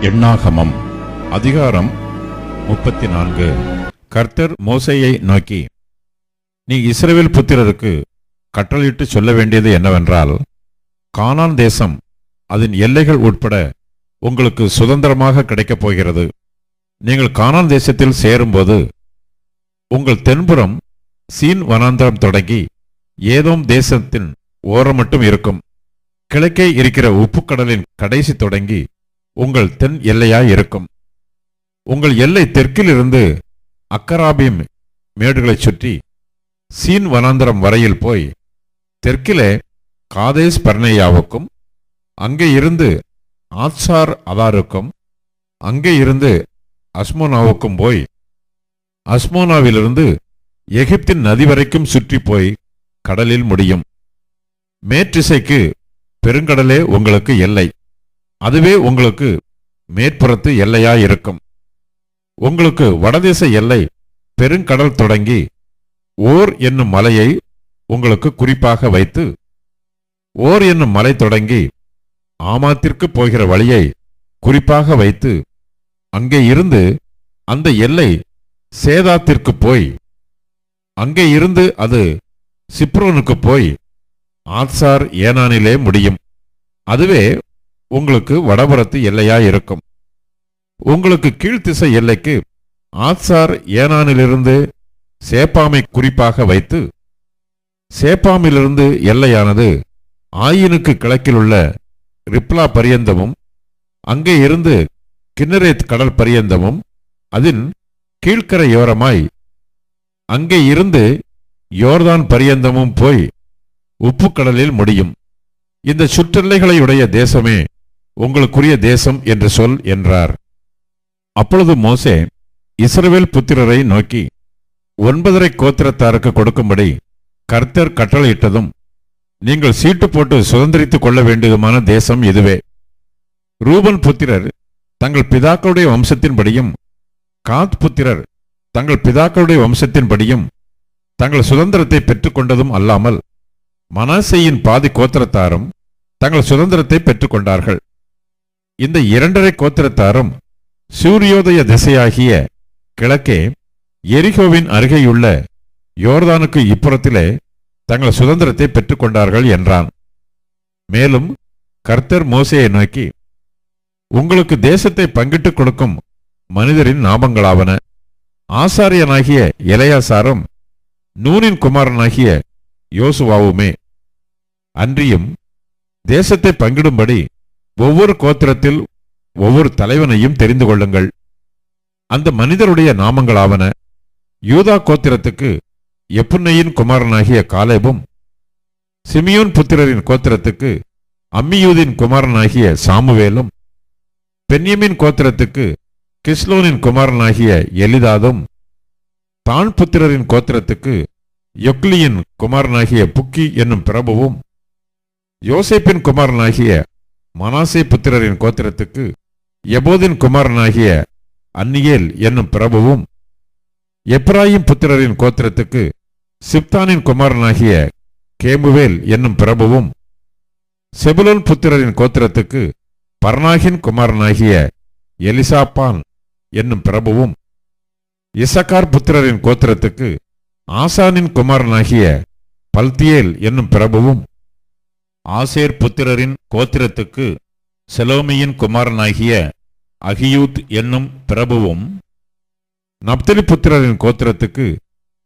எண்ணாகமம் அதிகாரம் முப்பத்தி நான்கு கர்த்தர் மோசேயை நோக்கி நீ இஸ்ரேல் புத்திரருக்கு கட்டளையிட்டு சொல்ல வேண்டியது என்னவென்றால் கானான் தேசம் அதன் எல்லைகள் உட்பட உங்களுக்கு சுதந்திரமாக கிடைக்கப் போகிறது. நீங்கள் கானான் தேசத்தில் சேரும்போது உங்கள் தென்புறம் சீன் வனாந்தரம் தொடங்கி ஏதோம் தேசத்தின் ஓரம் மட்டும் இருக்கும். கிழக்கே இருக்கிற உப்புக்கடலின் கடைசி தொடங்கி உங்கள் தென் எல்லையாய் இருக்கும். உங்கள் எல்லை தெற்கிலிருந்து அக்கராபிம் மேடுகளைச் சுற்றி சீன் வனாந்தரம் வரையில் போய் தெற்கிலே காதேஸ் பர்னேயாவுக்கும் அங்கே இருந்து ஆத்சார் அதாருக்கும் அங்கே இருந்து அஸ்மோனாவுக்கும் போய் அஸ்மோனாவிலிருந்து எகிப்தின் நதி வரைக்கும் சுற்றி போய் கடலில் முடியும். மேற்றிசைக்கு பெருங்கடலே உங்களுக்கு எல்லை. அதுவே உங்களுக்கு மேற்புறத்து எல்லையாயிருக்கும் உங்களுக்கு வடதேச எல்லை பெருங்கடல் தொடங்கி ஓர் என்னும் மலையை உங்களுக்கு குறிப்பாக வைத்து ஓர் என்னும் மலை தொடங்கி ஆமாத்திற்கு போகிற வழியை குறிப்பாக வைத்து அங்கே இருந்து அந்த எல்லை சேதாத்திற்கு போய் அங்கே இருந்து அது சிப்ரோனுக்கு போய் ஆத்சார் ஏனானிலே முடியும். அதுவே உங்களுக்கு வடபுறத்து எல்லையாய் இருக்கும். உங்களுக்கு கீழ்த்திசை எல்லைக்கு ஆத்சார் ஏனானிலிருந்து சேப்பாமை குறிப்பாக வைத்து சேப்பாமிலிருந்து எல்லையானது ஆயினுக்கு கிழக்கிலுள்ள ரிப்லா பரியந்தமும் அங்கே இருந்து கிண்ணரேத் கடல் பரியந்தமும் அதன் கீழ்க்கரையோரமாய் அங்கே இருந்து யோர்தான் பரியந்தமும் போய் உப்புக்கடலில் முடியும். இந்த சுற்றெல்லைகளையுடைய தேசமே உங்களுக்குரிய தேசம் என்று சொல் என்றார். அப்பொழுது மோசே இஸ்ரவேல் புத்திரரை நோக்கி ஒன்பதரை கோத்திரத்தாருக்கு கொடுக்கும்படி கர்த்தர் கட்டளையிட்டதும் நீங்கள் சீட்டு போட்டு சுதந்திரித்துக் கொள்ள வேண்டியதுமான தேசம் இதுவே. ரூபன் புத்திரர் தங்கள் பிதாக்களுடைய வம்சத்தின்படியும் காத் புத்திரர் தங்கள் பிதாக்களுடைய வம்சத்தின்படியும் தங்கள் சுதந்திரத்தை பெற்றுக்கொண்டதும் அல்லாமல் மனாசையின் பாதி கோத்திரத்தாரும் தங்கள் சுதந்திரத்தை பெற்றுக்கொண்டார்கள். இந்த இரண்டரை கோத்திரத்தாரும் சூரியோதய திசையாகிய கிழக்கே எரிகோவின் அருகேயுள்ள யோர்தானுக்கு இப்புறத்திலே தங்கள் சுதந்திரத்தை பெற்றுக்கொண்டார்கள் என்றான். மேலும் கர்த்தர் மோசேயை நோக்கி உங்களுக்கு தேசத்தை பங்கிட்டுக் கொடுக்கும் மனிதரின் நாமங்களாவன. ஆசாரியனாகிய இளையாசாரும் நூனின் குமாரனாகிய யோசுவாவுமே. அன்றியும் தேசத்தை பங்கிடும்படி ஒவ்வொரு கோத்திரத்தில் ஒவ்வொரு தலைவனையும் தெரிந்து கொள்ளுங்கள். அந்த மனிதருடைய நாமங்களாவன யூதா கோத்திரத்துக்கு எப்புன்னையின் குமாரனாகிய காலேபும் சிமியோன் புத்திரரின் கோத்திரத்துக்கு அம்மியூதின் குமாரனாகிய சாமுவேலும் பென்யமின் கோத்திரத்துக்கு கிஸ்லோனின் குமாரனாகிய எலிதாதும் தான் புத்திரரின் கோத்திரத்துக்கு யொக்லியின் குமாரனாகிய புக்கி என்னும் பிரபுவும் யோசேப்பின் குமாரனாகிய மனாசே புத்திரரின் கோத்திரத்துக்கு எபோதின் குமாரனாகிய அன்னியேல் என்னும் பிரபுவும் எப்ராயிம் புத்திரரின் கோத்திரத்துக்கு சிப்தானின் குமாரனாகிய கேமுவேல் என்னும் பிரபுவும் செபுலோன் புத்திரரின் கோத்திரத்துக்கு பர்னாகின் குமாரனாகிய எலிசாப்பான் என்னும் பிரபுவும் இசக்கார் புத்திரரின் கோத்திரத்துக்கு ஆசானின் குமாரனாகிய பல்தியேல் என்னும் பிரபுவும் ஆசேர் புத்திரரின் கோத்திரத்துக்கு செலோமியின் குமாரனாகிய அகியூத் என்னும் பிரபுவும் நப்தலி புத்திரரின் கோத்திரத்துக்கு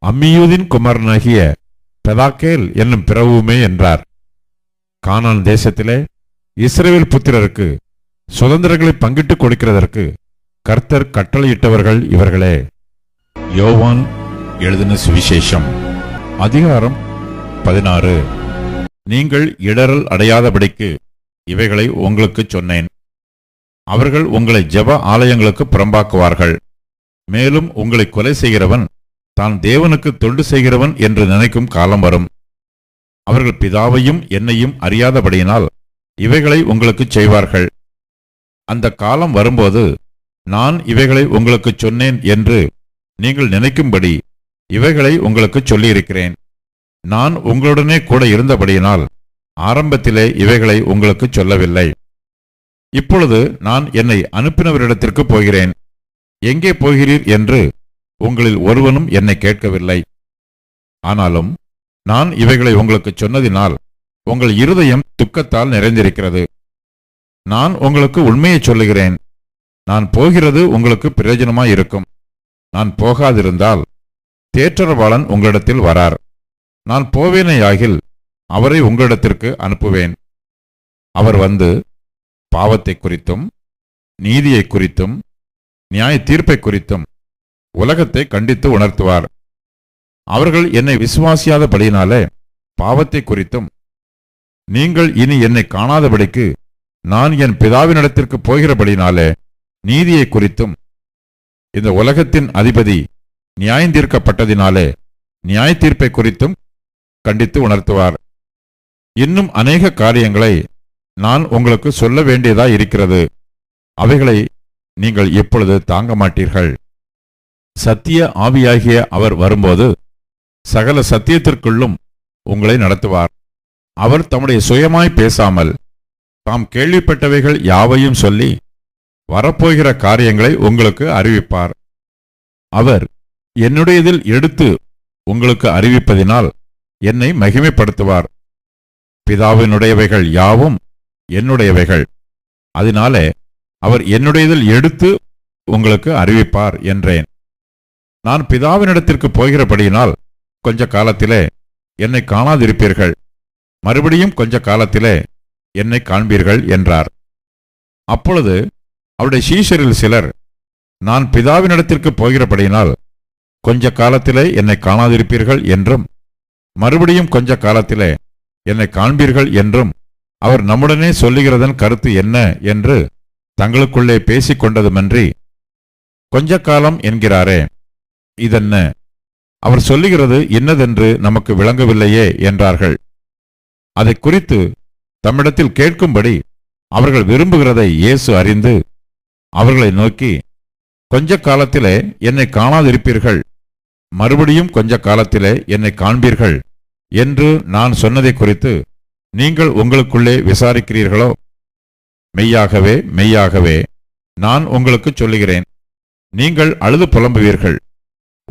அம்மியூதின் குமாரனாகிய பெதாக்கேல் என்னும் பிரபுவுமே என்றார். கானான் தேசத்திலே இஸ்ரேல் புத்திரருக்கு சுதந்திரங்களை பங்கிட்டுக் கொடுக்கிறதற்கு கர்த்தர் கட்டளையிட்டவர்கள் இவர்களே. யோவான் எழுதின சுவிசேஷம் அதிகாரம் பதினாறு. நீங்கள் இடரல் அடையாதபடிக்கு இவைகளை உங்களுக்கு சொன்னேன். அவர்கள் உங்களை ஜெப ஆலயங்களுக்கு புறம்பாக்குவார்கள். மேலும் உங்களை கொலை செய்கிறவன் தான் தேவனுக்கு தொண்டு செய்கிறவன் என்று நினைக்கும் காலம் வரும். அவர்கள் பிதாவையும் என்னையும் அறியாதபடியினால் இவைகளை உங்களுக்குச் செய்வார்கள். அந்த காலம் வரும்போது நான் இவைகளை உங்களுக்குச் சொன்னேன் என்று நீங்கள் நினைக்கும்படி இவைகளை உங்களுக்குச் சொல்லியிருக்கிறேன். நான் உங்களுடனே கூட இருந்தபடியினால் ஆரம்பத்திலே இவைகளை உங்களுக்குச் சொல்லவில்லை. இப்பொழுது நான் என்னை அனுப்பினவரிடத்திற்கு போகிறேன். எங்கே போகிறீர் என்று உங்களில் ஒருவனும் என்னை கேட்கவில்லை. ஆனாலும் நான் இவைகளை உங்களுக்கு சொன்னதினால் உங்கள் இருதயம் துக்கத்தால் நிறைந்திருக்கிறது. நான் உங்களுக்கு உண்மையை சொல்லுகிறேன். நான் போகிறது உங்களுக்கு பிரயோஜனமாயிருக்கும். நான் போகாதிருந்தால் தேற்றரவாளன் உங்களிடத்தில் வரார். நான் போவேனேயாகில் அவரை உங்களிடத்திற்கு அனுப்புவேன். அவர் வந்து பாவத்தை குறித்தும் நீதியை குறித்தும் நியாய தீர்ப்பை குறித்தும் உலகத்தை கண்டித்து உணர்த்துவார். அவர்கள் என்னை விசுவாசியாதபடியினாலே பாவத்தை குறித்தும் நீங்கள் இனி என்னை காணாதபடிக்கு நான் என் பிதாவினிடத்திற்கு போகிறபடினாலே நீதியை குறித்தும் இந்த உலகத்தின் அதிபதி நியாயந்தீர்க்கப்பட்டதினாலே நியாய தீர்ப்பை குறித்தும் கண்டித்து உணர்த்துவார். இன்னும் அநேக காரியங்களை நான் உங்களுக்கு சொல்ல வேண்டியதா இருக்கிறது. அவைகளை நீங்கள் இப்பொழுது தாங்க மாட்டீர்கள்? சத்திய ஆவியாகிய அவர் வரும்போது சகல சத்தியத்திற்குள்ளும் உங்களை நடத்துவார். அவர் தம்முடைய சுயமாய் பேசாமல் தாம் கேள்விப்பட்டவைகள் யாவையும் சொல்லி வரப்போகிற காரியங்களை உங்களுக்கு அறிவிப்பார். அவர் என்னுடையதில் எடுத்து உங்களுக்கு அறிவிப்பதினால் என்னை மகிமைப்படுத்துவார். பிதாவினுடையவைகள் யாவும் என்னுடையவைகள். அதனாலே அவர் என்னுடையதில் எடுத்து உங்களுக்கு அறிவிப்பார் என்றேன். நான் பிதாவினிடத்திற்கு போகிறபடியினால் கொஞ்ச காலத்திலே என்னை காணாதிருப்பீர்கள். மறுபடியும் கொஞ்ச காலத்திலே என்னை காண்பீர்கள் என்றார். அப்பொழுது அவருடைய சீஷரில் சிலர் நான் பிதாவினிடத்திற்கு போகிறபடியினால் கொஞ்ச காலத்திலே என்னை காணாதிருப்பீர்கள் என்றும் மறுபடியும் கொஞ்ச காலத்திலே என்னை காண்பீர்கள் என்றும் அவர் நம்முடனே சொல்லுகிறதன் கருத்து என்ன என்று தங்களுக்குள்ளே பேசிக் கொண்டதுமன்றி கொஞ்ச காலம் என்கிறாரே இதென்ன? அவர் சொல்லுகிறது இன்னதென்று நமக்கு விளங்கவில்லையே என்றார்கள். அதை குறித்து தம்மிடத்தில் கேட்கும்படி அவர்கள் விரும்புகிறதை இயேசு அறிந்து அவர்களை நோக்கி கொஞ்ச காலத்திலே என்னை காணாதிருப்பீர்கள் மறுபடியும் கொஞ்ச காலத்திலே என்னை காண்பீர்கள் என்று நான் சொன்னதை குறித்து நீங்கள் உங்களுக்குள்ளே விசாரிக்கிறீர்களோ? மெய்யாகவே மெய்யாகவே நான் உங்களுக்கு சொல்லுகிறேன். நீங்கள் அழுது புலம்புவீர்கள்.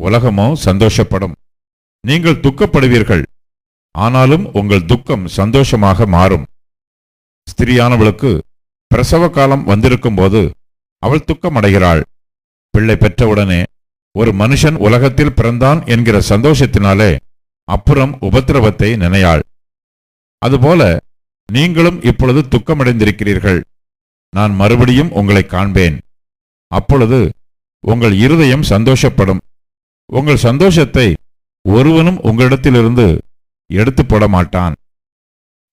உலகமோ சந்தோஷப்படும். நீங்கள் துக்கப்படுவீர்கள். ஆனாலும் உங்கள் துக்கம் சந்தோஷமாக மாறும். ஸ்திரியானவளுக்கு பிரசவ காலம் வந்திருக்கும் போது அவள் துக்கமடைகிறாள். பிள்ளை பெற்றவுடனே ஒரு மனுஷன் உலகத்தில் பிறந்தான் என்கிற சந்தோஷத்தினாலே அப்புறம் உபத்திரவத்தை நினையாள். அதுபோல நீங்களும் இப்பொழுது துக்கமடைந்திருக்கிறீர்கள். நான் மறுபடியும் உங்களை காண்பேன். அப்பொழுது உங்கள் இருதயம் சந்தோஷப்படும். உங்கள் சந்தோஷத்தை ஒருவனும் உங்களிடத்திலிருந்து எடுத்து போட மாட்டான்.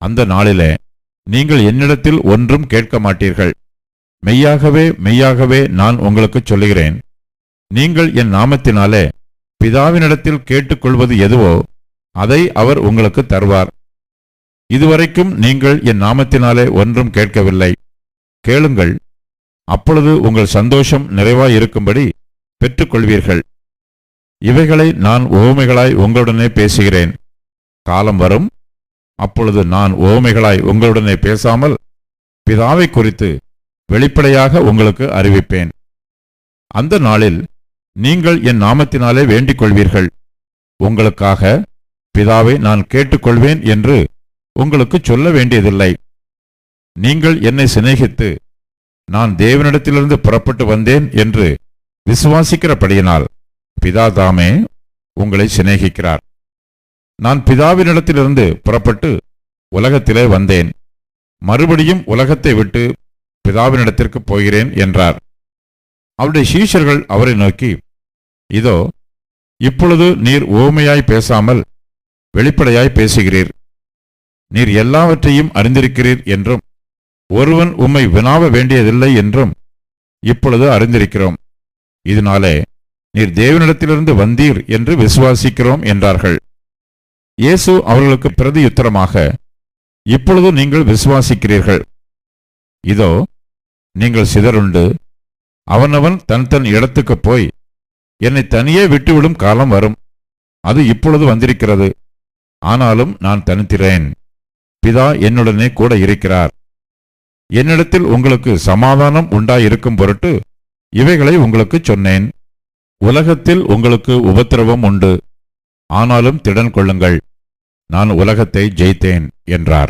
அந்த நாளிலே நீங்கள் என்னிடத்தில் ஒன்றும் கேட்க மாட்டீர்கள். மெய்யாகவே மெய்யாகவே நான் உங்களுக்கு சொல்லுகிறேன். நீங்கள் என் நாமத்தினாலே பிதாவினிடத்தில் கேட்டுக்கொள்வது எதுவோ அதை அவர் உங்களுக்கு தருவார். இதுவரைக்கும் நீங்கள் என் நாமத்தினாலே ஒன்றும் கேட்கவில்லை. கேளுங்கள் அப்பொழுது உங்கள் சந்தோஷம் நிறைவாயிருக்கும்படி பெற்றுக்கொள்வீர்கள். இவைகளை நான் ஓமைகளாய் உங்களுடனே பேசுகிறேன். காலம் வரும் அப்பொழுது நான் ஓமைகளாய் உங்களுடனே பேசாமல் பிதாவை குறித்து வெளிப்படையாக உங்களுக்கு அறிவிப்பேன். அந்த நாளில் நீங்கள் என் நாமத்தினாலே வேண்டிக் கொள்வீர்கள் உங்களுக்காக பிதாவை நான் கேட்டுக்கொள்வேன் என்று உங்களுக்கு சொல்ல வேண்டியதில்லை. நீங்கள் என்னை சிநேகித்து நான் தேவனிடத்திலிருந்து புறப்பட்டு வந்தேன் என்று விசுவாசிக்கிறபடியினால் பிதா தாமே உங்களை சிநேகிக்கிறார். நான் பிதாவினிடத்திலிருந்து புறப்பட்டு உலகத்திலே வந்தேன். மறுபடியும் உலகத்தை விட்டு பிதாவினிடத்திற்கு போகிறேன் என்றார். அவருடைய சீஷர்கள் அவரை நோக்கி இதோ இப்பொழுது நீர் ஓமையாய் பேசாமல் வெளிப்படையாய் பேசுகிறீர். நீர் எல்லாவற்றையும் அறிந்திருக்கிறீர் என்றும் ஒருவன் உம்மை வினாவ வேண்டியதில்லை என்றும் இப்பொழுது அறிந்திருக்கிறோம். இதனாலே நீர் தேவனிடத்திலிருந்து வந்தீர் என்று விசுவாசிக்கிறோம் என்றார்கள். இயேசு அவர்களுக்கு பிரதியுத்தரமாக இப்பொழுது நீங்கள் விசுவாசிக்கிறீர்கள். இதோ நீங்கள் சிதறுண்டு அவனவன் தன் தன் இடத்துக்குப் போய் என்னை தனியே விட்டுவிடும் காலம் வரும். அது இப்பொழுது வந்திருக்கிறது. ஆனாலும் நான் தனித்திறேன். பிதா என்னுடனே கூட இருக்கிறார். என்னிடத்தில் உங்களுக்கு சமாதானம் உண்டாயிருக்கும் பொருட்டு இவைகளை உங்களுக்கு சொன்னேன். உலகத்தில் உங்களுக்கு உபத்திரவம் உண்டு. ஆனாலும் திடன் கொள்ளுங்கள். நான் உலகத்தை ஜெயித்தேன் என்றார்.